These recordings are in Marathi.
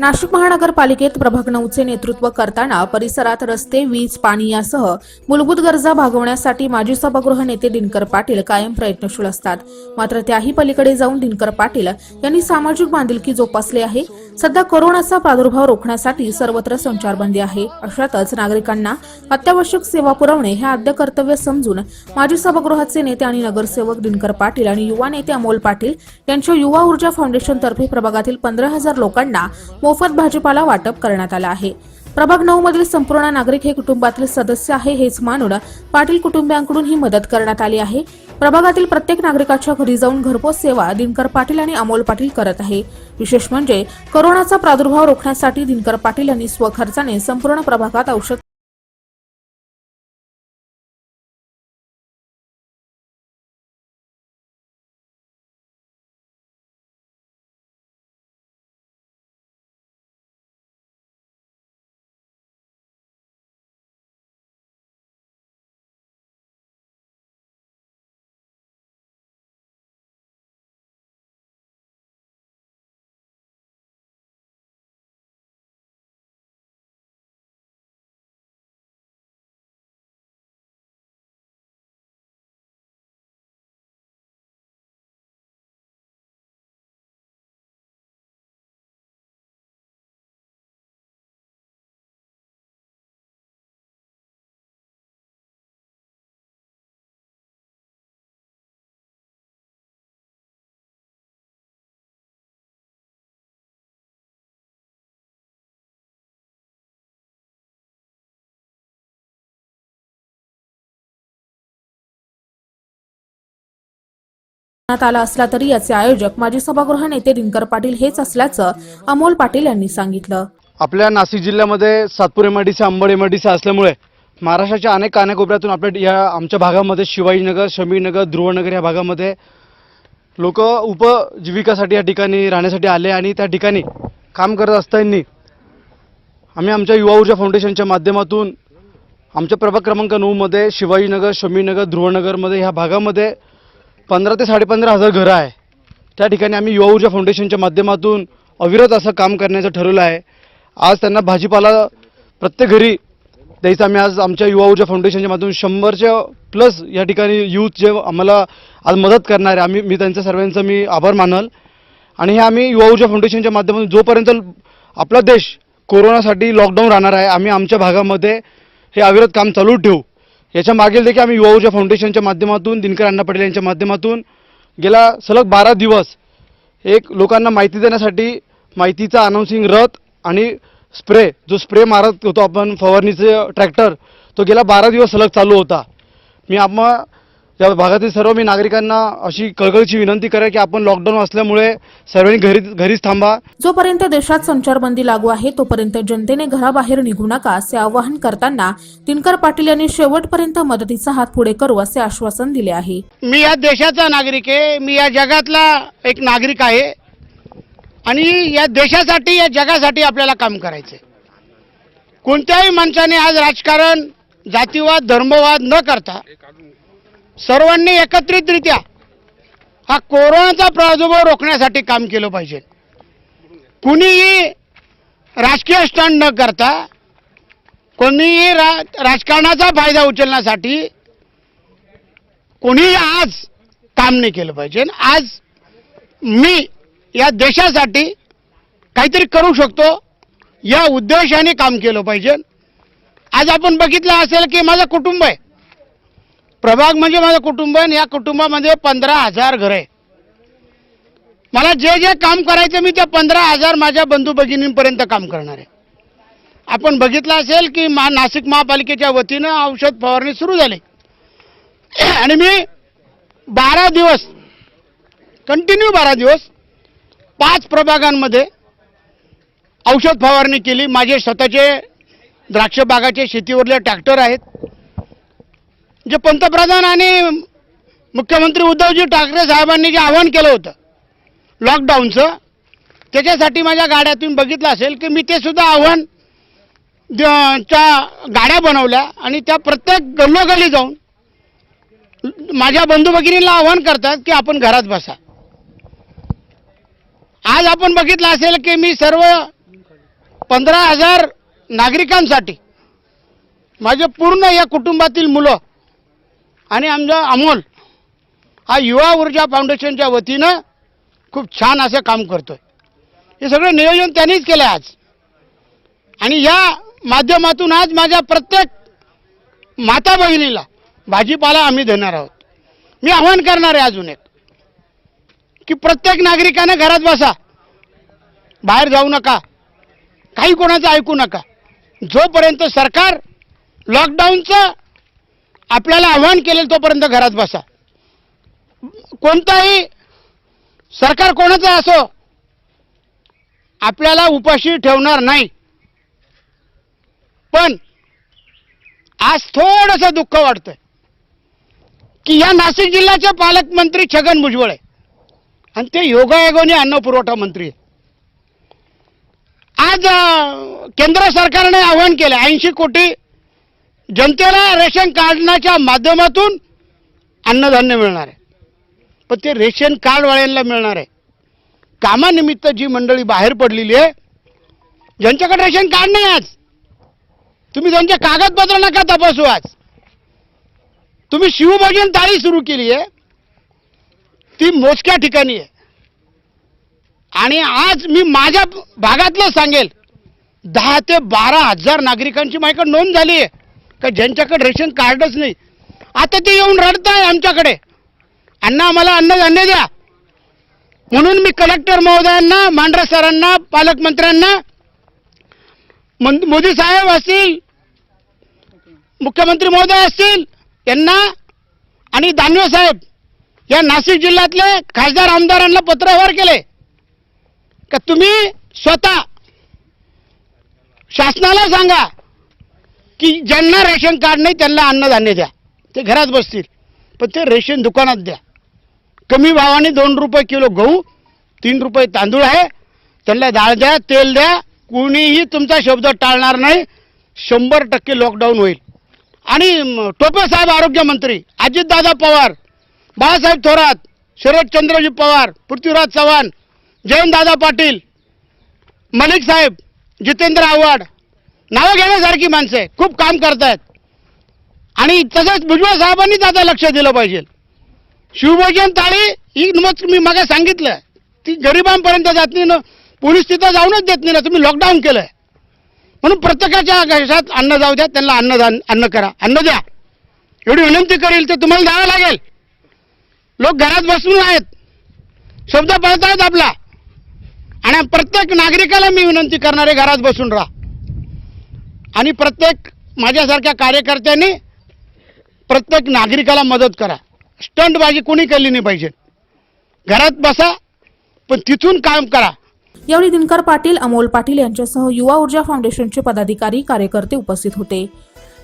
नाशिक महानगरपालिकेत प्रभाग नऊचे नेतृत्व करताना परिसरात रस्ते वीज पाणी यासह मूलभूत गरजा भागवण्यासाठी माजी सभागृह नेते दिनकर पाटील कायम प्रयत्नशील असतात. मात्र त्याही पलीकडे जाऊन दिनकर पाटील यांनी सामाजिक बांधिलकी जोपासली आहे. सध्या कोरोनाचा प्रादुर्भाव रोखण्यासाठी सर्वत्र संचारबंदी आहे. अशातच नागरिकांना अत्यावश्यक सेवा पुरवणे हे आद्य कर्तव्य समजून माजी सभागृहाचे नेते आणि नगरसेवक दिनकर पाटील आणि युवा नेते अमोल पाटील यांच्या युवा ऊर्जा फाउंडेशनतर्फे प्रभागातील पंधरा हजार लोकांना मोफत भाजीपाला वाटप करण्यात आला आहे. प्रभाग नऊ मधील संपूर्ण नागरिक हे कुटुंबातील सदस्य आहे हेच मानून पाटील कुटुंबियांकडून ही मदत करण्यात आली आहे. प्रभागातील प्रत्येक नागरिकाच्या घरी जाऊन घरपोच सेवा दिनकर पाटील आणि अमोल पाटील करत आहे. विशेष म्हणजे कोरोनाचा प्रादुर्भाव रोखण्यासाठी दिनकर पाटील यांनी स्वखर्चाने संपूर्ण प्रभागात औषध आला असला तरी याचे आयोजक माजी सभागृह नेते दिनकर पाटील हेच असल्याचं अमोल पाटील यांनी सांगितलं. आपल्या नाशिक जिल्ह्यामध्ये सातपूर एमआयडीसी अंबड एमआयडीसी असल्यामुळे महाराष्ट्राच्या अनेक कानाकोपऱ्यातून आपल्या या आमच्या भागामध्ये शिवाजीनगर शमीनगर ध्रुवनगर या भागामध्ये लोक उपजीविकासाठी या ठिकाणी राहण्यासाठी आले आणि त्या ठिकाणी काम करत असताना आम्ही आमच्या युवा ऊर्जा फाउंडेशनच्या माध्यमातून आमच्या प्रभाग क्रमांक नऊमध्ये शिवाजीनगर शमीनगर ध्रुवनगरमध्ये ह्या भागामध्ये पंधरा ते साडेपंधरा हजार घरं आहे. त्या ठिकाणी आम्ही युवा ऊर्जा फाउंडेशनच्या माध्यमातून अविरत असं काम करण्याचं ठरवलं आहे. आज त्यांना भाजीपाला प्रत्येक घरी द्यायचं. आम्ही आज आमच्या युवा ऊर्जा फाउंडेशनच्या माध्यमातून शंभरच्या प्लस या ठिकाणी यूथ जे आम्हाला आज मदत करणार आहे. आम्ही मी त्यांच्या सर्वांचा मी आभार मानल. आणि हे आम्ही युवा ऊर्जा फाउंडेशनच्या माध्यमातून जोपर्यंत आपला देश कोरोनासाठी लॉकडाऊन राहणार आहे आम्ही आमच्या भागामध्ये हे अविरत काम चालू ठेवू. याच्या मागील देखील आम्ही युवा ऊर्जा फाउंडेशनच्या माध्यमातून दिनकर अण्णा पटेल यांच्या माध्यमातून गेला सलग बारा दिवस एक लोकांना माहिती देण्यासाठी माहितीचा अनाऊन्सिंग रथ आणि स्प्रे जो स्प्रे मारत होतो आपण फवारणीचे ट्रॅक्टर तो गेला बारा दिवस सलग चालू होता. मी आम्हा या भागातील सर्व मी नागरिकांना अशी कळकळीची विनंती करेन की आपण लॉकडाऊन असल्यामुळे सर्वांनी घरी घरीच थांबा. जोपर्यंत देशात संचारबंदी लागू आहे तोपर्यंत जनतेने घराबाहेर निघू नका असे आवाहन करताना दिनकर पाटील यांनी शेवटपर्यंत मदतीचा हात पुढे करू असे आश्वासन दिले आहे. मी या देशाचा नागरिक आहे मी या जगातला एक नागरिक आहे आणि या देशासाठी या जगासाठी आपल्याला काम करायचं आहे कोणत्याही माणसाने आज राजकारण जातीवाद धर्मवाद न करता सर्वांनी एकत्रितरित्या हा कोरोनाचा प्रादुर्भाव रोखण्यासाठी काम केलं पाहिजे. कुणीही राजकीय स्टंट न करता कोणीही रा राजकारणाचा फायदा उचलण्यासाठी कोणीही आज काम नाही केलं पाहिजे. आज मी या देशासाठी काहीतरी करू शकतो या उद्देशाने काम केलं पाहिजे. आज आपण बघितलं असेल की माझं कुटुंब आहे. प्रभाग म्हणजे माझं कुटुंब आणि या कुटुंबामध्ये पंधरा हजार घर आहे. मला जे जे काम करायचं मी त्या पंधरा हजार माझ्या बंधू भगिनींपर्यंत काम करणार आहे. आपण बघितलं असेल की मा नाशिक महापालिकेच्या वतीनं औषध फवारणी सुरू झाली. आणि मी बारा दिवस कंटिन्यू बारा दिवस पाच प्रभागांमध्ये औषध फवारणी केली. माझे स्वतःचे द्राक्ष बागाचे शेतीवरले ट्रॅक्टर आहेत. जे पंतप्रधान आणि मुख्यमंत्री उद्धवजी ठाकरे साहेबांनी जे आवाहन केलं होतं लॉकडाऊनचं त्याच्यासाठी माझ्या गाड्या तुम्ही बघितलं असेल की मी ते सुद्धा आव्हान च्या गाड्या बनवल्या आणि त्या प्रत्येक गल्लोगल्ली जाऊन माझ्या बंधू भगिनीला आव्हान करतात की आपण घरात बसा. आज आपण बघितलं असेल की मी सर्व पंधरा हजार नागरिकांसाठी माझे पूर्ण या कुटुंबातील मुलं आणि आमचा अमोल हा युवा ऊर्जा फाउंडेशनच्या वतीनं खूप छान असं काम करतो हे सगळं नियोजन त्यांनीच केलं आज. आणि या माध्यमातून आज माझ्या प्रत्येक माता बहिणीला भाजीपाला आम्ही देणार आहोत. मी आव्हान करणार आहे अजून एक की प्रत्येक नागरिकानं घरात बसा. बाहेर जाऊ नका. काही कोणाचं ऐकू नका. जोपर्यंत सरकार लॉकडाऊनचं आपल्याला आव्हान केलेलं तोपर्यंत घरात बसा. कोणताही सरकार कोणाचं असो आपल्याला उपाशी ठेवणार नाही. पण आज थोडंसं दुःख वाटतंय की या नाशिक जिल्ह्याचे पालकमंत्री छगन भुजबळ आहे. आणि ते योगायोगाने अन्न पुरवठा मंत्री आहे आज केंद्र सरकारने आवाहन केलं ऐंशी कोटी जनतेला रेशन कार्डनाच्या माध्यमातून अन्नधान्य मिळणार आहे. पण ते रेशन कार्डवाल्यांना मिळणार आहे. कामानिमित्त जी मंडळी बाहेर पडलेली आहे ज्यांच्याकडे रेशन कार्ड नाही आज तुम्ही त्यांच्या कागदपत्र नका तपासू आज. तुम्ही शिवभोजन तारी सुरू केली आहे ती मोजक्या ठिकाणी आहे. आणि आज मी माझ्या भागातलं सांगेल दहा ते बारा हजार नागरिकांची माझ्याकडे नोंद झाली आहे. का ज्यांच्याकडे रेशन कार्डच नाही. आता ते येऊन रडत आहे आमच्याकडे. अण्णा आम्हाला अन्नधान्य द्या. म्हणून मी कलेक्टर महोदयांना मांढरा सरांना पालकमंत्र्यांना मोदी साहेब असतील मुख्यमंत्री महोदय असतील यांना आणि दानवे साहेब या नाशिक जिल्ह्यातले खासदार आमदारांना पत्रव्यवहार केले. का तुम्ही स्वतः शासनाला सांगा. की ज्यांना रेशन कार्ड नाही त्यांना अन्नधान्य द्या. ते घरात बसतील. पण ते रेशन दुकानात द्या. कमी भावाने दोन रुपये किलो गहू तीन रुपये तांदूळ आहे. त्यांना डाळ द्या तेल द्या. कुणीही तुमचा शब्द टाळणार नाही. शंभर टक्के लॉकडाऊन होईल. आणि म, टोपे साहेब आरोग्यमंत्री अजितदादा पवार बाळासाहेब थोरात शरदचंद्रजी पवार पृथ्वीराज चव्हाण जयंतदादा पाटील मलिक साहेब जितेंद्र आव्हाड नावं घेण्यासारखी माणसं आहे खूप काम करतायत. आणि तसंच भुजबळ साहेबांनीच आता लक्ष दिलं पाहिजे. शिवभोजन थाळी ही मग मी मागे सांगितलं ती गरिबांपर्यंत जात नाही ना पोलीस तिथं जाऊनच देत नाही ना तुम्ही लॉकडाऊन केलंय. म्हणून प्रत्येकाच्या घशात अन्न जाऊ द्या त्यांना अन्नदान अन्न करा अन्न द्या. एवढी विनंती करेल ते तुम्हाला द्यावं लागेल. लोक घरात बसून आहेत. शब्द पळतायत आपला. आणि प्रत्येक नागरिकाला मी विनंती करणार आहे घरात बसून राहा. आणि प्रत्येक माझ्यासारख्या कार्यकर्त्यांनी प्रत्येक नागरिकाला मदत करा. स्टंटबाजी कोणी केली नाही पाहिजे. घरात बसा पण तिथून काम करा. यावेळी दिनकर पाटील अमोल पाटील यांच्यासह युवा ऊर्जा फाउंडेशनचे पदाधिकारी कार्यकर्ते उपस्थित होते.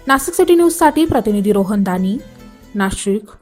नाशिक सिटी न्यूजसाठी प्रतिनिधी रोहन दानी. नाशिक.